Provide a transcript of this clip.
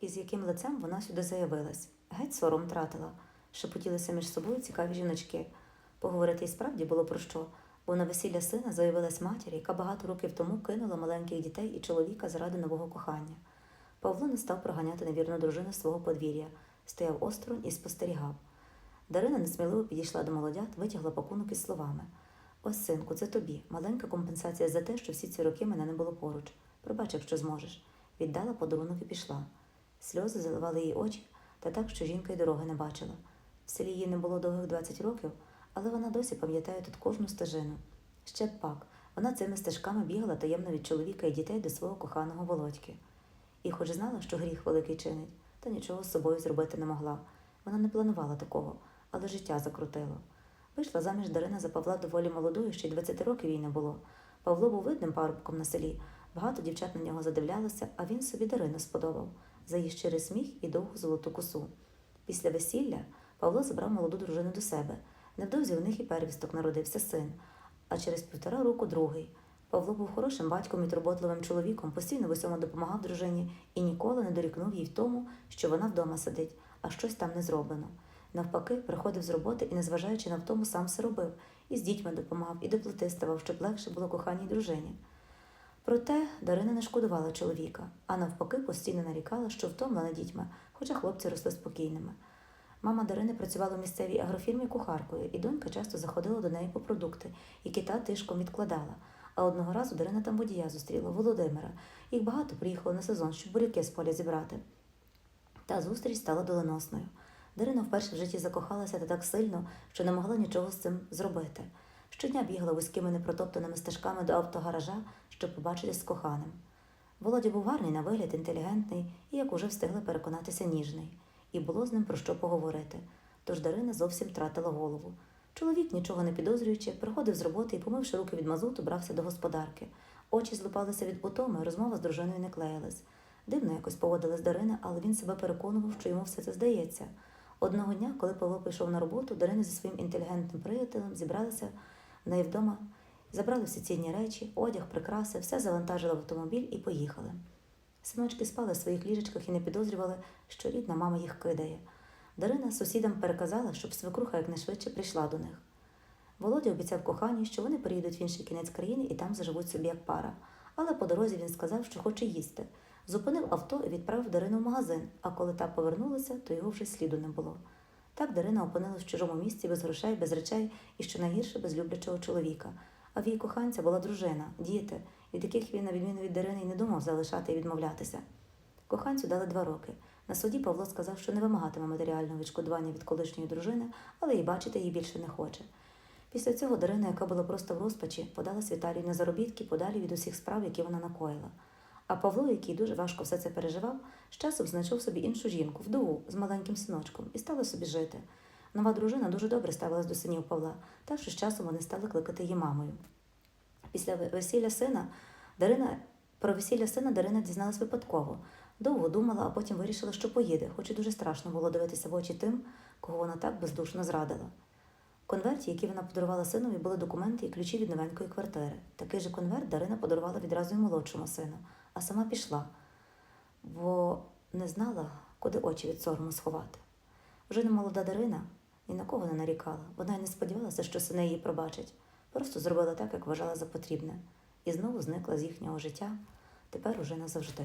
і з яким лицем вона сюди заявилась. Геть сором тратила, шепотілися між собою цікаві жіночки. Поговорити і справді було про що, бо на весілля сина заявилась матір, яка багато років тому кинула маленьких дітей і чоловіка заради нового кохання. Павло не став проганяти невірну дружину свого подвір'я, стояв осторонь і спостерігав. Дарина несміливо підійшла до молодят, витягла пакунок із словами: Ось, синку, це тобі. Маленька компенсація за те, що всі ці роки мене не було поруч. Пробач, якщо зможеш. Віддала подарунок і пішла. Сльози заливали її очі, та так, що жінка й дороги не бачила. В селі їй не було довгих 20 років, але вона досі пам'ятає тут кожну стежину. Ще б пак, вона цими стежками бігала таємно від чоловіка і дітей до свого коханого Володьки. І хоч знала, що гріх великий чинить, та нічого з собою зробити не могла. Вона не планувала такого, але життя закрутило. Вийшла заміж Дарина за Павла доволі молодою, ще й 20 років їй не було. Павло був видним парубком на селі. Багато дівчат на нього задивлялося, а він собі Дарину сподобав за її щирий сміх і довгу золоту косу. Після весілля Павло забрав молоду дружину до себе. Невдовзі у них і первісток народився син, а через півтора року другий. Павло був хорошим батьком і турботливим чоловіком, постійно в усьому допомагав дружині і ніколи не дорікнув їй в тому, що вона вдома сидить, а щось там не зроблено. Навпаки, приходив з роботи і, незважаючи на втому, сам все робив, і з дітьми допомагав, і до ставав, щоб легше було коханій дружині. Проте Дарина не шкодувала чоловіка, а навпаки, постійно нарікала, що втомлена дітьми, хоча хлопці росли спокійними. Мама Дарини працювала в місцевій агрофірмі кухаркою, і донька часто заходила до неї по продукти, які та тишком відкладала. А одного разу Дарина там водія зустріла Володимира. Їх багато приїхало на сезон, щоб буряки з поля зібрати. Та зустріч стала доленосною. Дарина вперше в житті закохалася та так сильно, що не могла нічого з цим зробити. Щодня бігала вузькими непротоптаними стежками до автогаража, щоб побачитись з коханим. Володя був гарний на вигляд, інтелігентний і, як уже встигли переконатися, ніжний, і було з ним про що поговорити. Тож Дарина зовсім втратила голову. Чоловік, нічого не підозрюючи, приходив з роботи і, помивши руки від мазуту, брався до господарки. Очі злипалися від утоми, розмова з дружиною не клеїлась. Дивно якось поводилась Дарина, але він себе переконував, що йому все це здається. Одного дня, коли Павло пішов на роботу, Дарина зі своїм інтелігентним приятелем зібралися в вдома, забрали всі цінні речі, одяг, прикраси, все завантажили в автомобіль і поїхали. Синочки спали в своїх ліжечках і не підозрювали, що рідна мама їх кидає. Дарина сусідам переказала, щоб свекруха якнайшвидше прийшла до них. Володя обіцяв коханій, що вони переїдуть в інший кінець країни і там заживуть собі як пара. Але по дорозі він сказав, що хоче їсти. Зупинив авто і відправив Дарину в магазин, а коли та повернулася, то його вже сліду не було. Так Дарина опинилась в чужому місці без грошей, без речей і, що найгірше, без люблячого чоловіка. А в її коханця була дружина, діти, від яких він, на відміну від Дарини, й не думав залишати і відмовлятися. Коханцю дали два роки. На суді Павло сказав, що не вимагатиме матеріального відшкодування від колишньої дружини, але й бачити її більше не хоче. Після цього Дарина, яка була просто в розпачі, подалась Віталію на заробітки подалі від усіх справ, які вона накоїла. А Павло, який дуже важко все це переживав, з часом знайшов собі іншу жінку, вдову з маленьким синочком, і стали собі жити. Нова дружина дуже добре ставилась до синів Павла, так що з часом вони стали кликати її мамою. Після весілля сина Дарина про весілля сина Дарина дізналась випадково. Довго думала, а потім вирішила, що поїде, хоч і дуже страшно було дивитися в очі тим, кого вона так бездушно зрадила. В конверті, який вона подарувала синові, були документи і ключі від новенької квартири. Такий же конверт Дарина подарувала відразу й молодшому сину, а сама пішла, бо не знала, куди очі від сорому сховати. Вже не молода Дарина ні на кого не нарікала. Вона й не сподівалася, що сини її пробачать. Просто зробила так, як вважала за потрібне, і знову зникла з їхнього життя, тепер уже назавжди.